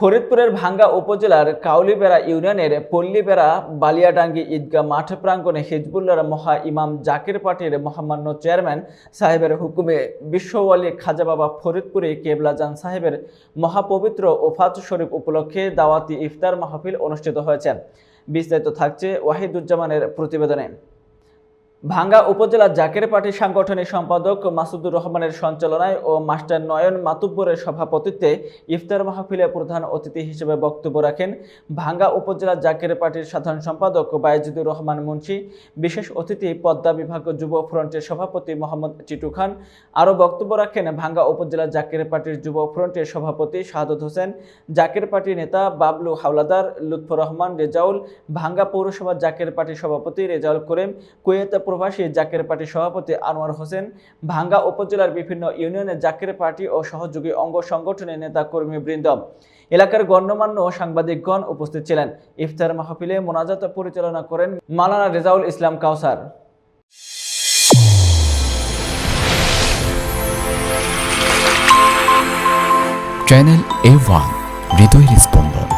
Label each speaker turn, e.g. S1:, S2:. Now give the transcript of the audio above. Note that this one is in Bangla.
S1: ফরিদপুরের ভাঙ্গা উপজেলার কাউলিবেড়া ইউনিয়নের পল্লীবেড়া বালিয়াডাঙ্গি ঈদগাহ মাঠ প্রাঙ্গণে হিজবুল্লার মহা ইমাম জাকির পার্টির মহামান্য চেয়ারম্যান সাহেবের হুকুমে বিশ্বওয়ালী খাজা বাবা ফরিদপুরে কেবলাজান সাহেবের মহাপবিত্র ওফাত শরীফ উপলক্ষে দাওয়াতি ইফতার মাহফিল অনুষ্ঠিত হয়েছে। বিস্তারিত থাকছে ওয়াহিদুজ্জামানের প্রতিবেদনে। ভাঙ্গা উপজেলা জাকের পার্টি সাংগঠনিক সম্পাদক মাসুদুর রহমানের সঞ্চালনায় ও মাস্টার নয়ন মাতুব্বরের সভাপতিত্বে ইফতার মাহফিলে প্রধান অতিথি হিসেবে বক্তব্য রাখেন ভাঙ্গা উপজেলা জাকের পার্টির সাধারণ সম্পাদক বায়েজিদুর রহমান মুন্সি, বিশেষ অতিথি পদ্মা বিভাগ যুব ফ্রন্টের সভাপতি মোহাম্মদ চিটু খান। আরও বক্তব্য রাখেন ভাঙ্গা উপজেলা জাকের পার্টির যুব ফ্রন্টের সভাপতি শাহাদত হোসেন, জাকের পার্টির নেতা বাবলু হাওলাদার, লুৎফর রহমান রেজাউল, ভাঙ্গা পৌরসভা জাকের পার্টির সভাপতি রেজাউল করিম, কুয়েত প্রবাসী জাকের পার্টির সভাপতি আনোয়ার হোসেন, ভাঙ্গা উপজেলার বিভিন্ন ইউনিয়নের জাকের পার্টি ও সহযোগী অঙ্গ সংগঠনের নেতা কর্মী বৃন্দ এলাকার গণ্যমান্য সাংবাদিকগণ উপস্থিত ছিলেন। ইফতার মাহফিলে মোনাজাত পরিচালনা করেন Maulana Rezaul Islam Kawsar.
S2: Channel A one হৃদয়ের স্পন্দন।